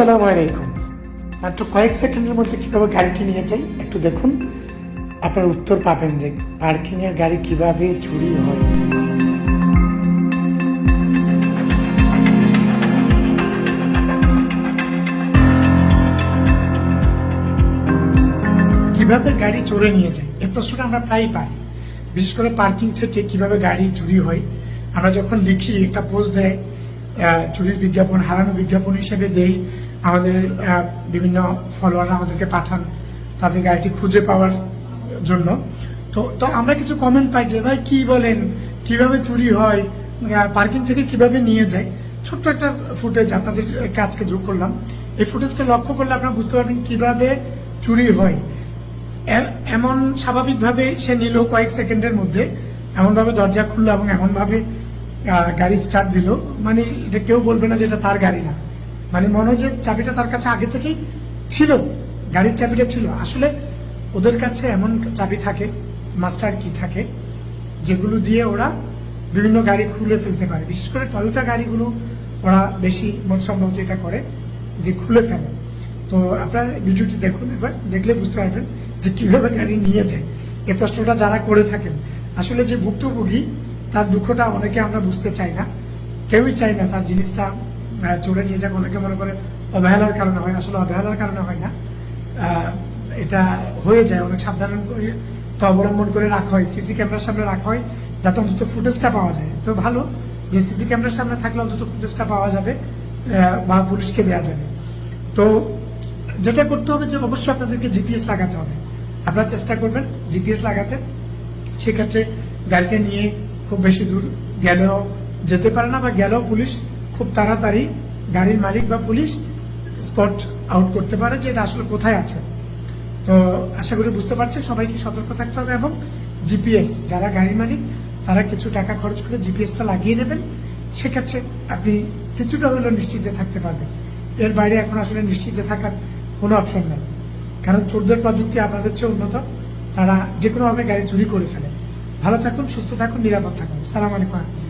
আসসালামু আলাইকুম। মাত্র কয়েক সেকেন্ডের মধ্যে কীভাবে গাড়িটি নিয়ে যাই, একটু দেখুন। আপনার উত্তর পাবেন যে পার্কিংয়ের গাড়ি কীভাবে চুরি হয়। কীভাবে গাড়ি চড়ে নিয়ে যায় এই প্রশ্নটা আমরা প্রায়ই পাই। বিশেষ করে পার্কিং থেকে কীভাবে গাড়ি চুরি হয়, আমরা যখন লিখি, একটা পোস্ট দেয় চুরির বিজ্ঞাপন, হারানো বিজ্ঞাপন হিসেবে দেই আমাদের বিভিন্ন ফলোয়াররা আমাদেরকে পাঠান, তাদের গাড়িটি খুঁজে পাওয়ার জন্য। তো তো আমরা কিছু কমেন্ট পাই যে, ভাই, কি বলেন? কীভাবে চুরি হয়? পার্কিং থেকে কীভাবে নিয়ে যায়? ছোট্ট একটা ফুটেজ আপনাদের কাজকে যোগ করলাম। এই ফুটেজকে লক্ষ্য করলে আপনারা বুঝতে পারবেন কীভাবে চুরি হয়। এমন স্বাভাবিকভাবে সে নিল কয়েক সেকেন্ডের মধ্যে। এমনভাবে দরজা খুললো এবং এমনভাবে গাড়ি স্টার্ট দিল। মানে এটা কেউ বলবে না যে এটা তার গাড়ি না। মানে মনে হয় যে চাবিটা তার কাছে আগে থেকেই ছিল, গাড়ির চাবিটা ছিল। আসলে ওদের কাছে এমন চাবি থাকে, মাস্টার কি থাকে, যেগুলো দিয়ে ওরা বিভিন্ন গাড়ি খুলে ফেলতে পারে। বিশেষ করে টয়োটা গাড়িগুলো ওরা বেশি সম্ভবত এটা করে যে খুলে ফেলে। তো আপনারা ভিডিওটি দেখুন এবার দেখলে বুঝতে পারবেন যে কীভাবে গাড়ি নিয়েছে এ প্রশ্নটা যারা করে থাকেন, আসলে যে ভুক্তভোগী, তার দুঃখটা অনেকে আমরা বুঝতে চাই না, কেউই চাই না তার জিনিসটা চোরে নিয়ে যাক। অনেকে মনে করে অবহেলার কারণে হয়। আসলে অবহেলার কারণে হয় না। এটা হয়ে যায়। অনেক সাবধান করে তো অবলম্বন করে রাখা হয়। সিসি ক্যামেরার সামনে রাখা হয় যাতে অন্তত ফুটেজটা পাওয়া যায়। তো ভালো যে সিসি ক্যামেরার সামনে থাকলে অন্তত ফুটেজটা পাওয়া যাবে বা পুলিশকে দেওয়া যাবে। তো যেটা করতে হবে যে অবশ্যই আপনাদেরকে জিপিএস লাগাতে হবে। আপনারা চেষ্টা করবেন জিপিএস লাগাতে। সেক্ষেত্রে গাড়িকে নিয়ে খুব বেশি দূর গেলেও যেতে পারে না বা গেলেও পুলিশ খুব তাড়াতাড়ি গাড়ির মালিক বা পুলিশ স্পট আউট করতে পারে যে এটা আসলে কোথায় আছে। তো আশা করি বুঝতে পারছেন, সবাইকে সতর্ক থাকতে হবে এবং জিপিএস যারা গাড়ির মালিক, তারা কিছু টাকা খরচ করে জিপিএসটা লাগিয়ে নেবেন। সেক্ষেত্রে আপনি কিছুটা হলেও নিশ্চিন্তে থাকতে পারবেন। এর বাইরে এখন আসলে নিশ্চিন্তে থাকার কোনো অপশন নেই। কারণ চোরদের প্রযুক্তি আপনাদের চেয়ে উন্নত। তারা যে কোনোভাবে গাড়ি চুরি করে ফেলে। ভালো থাকুন, সুস্থ থাকুন, নিরাপদ থাকুন। সালাম আলাইকুম।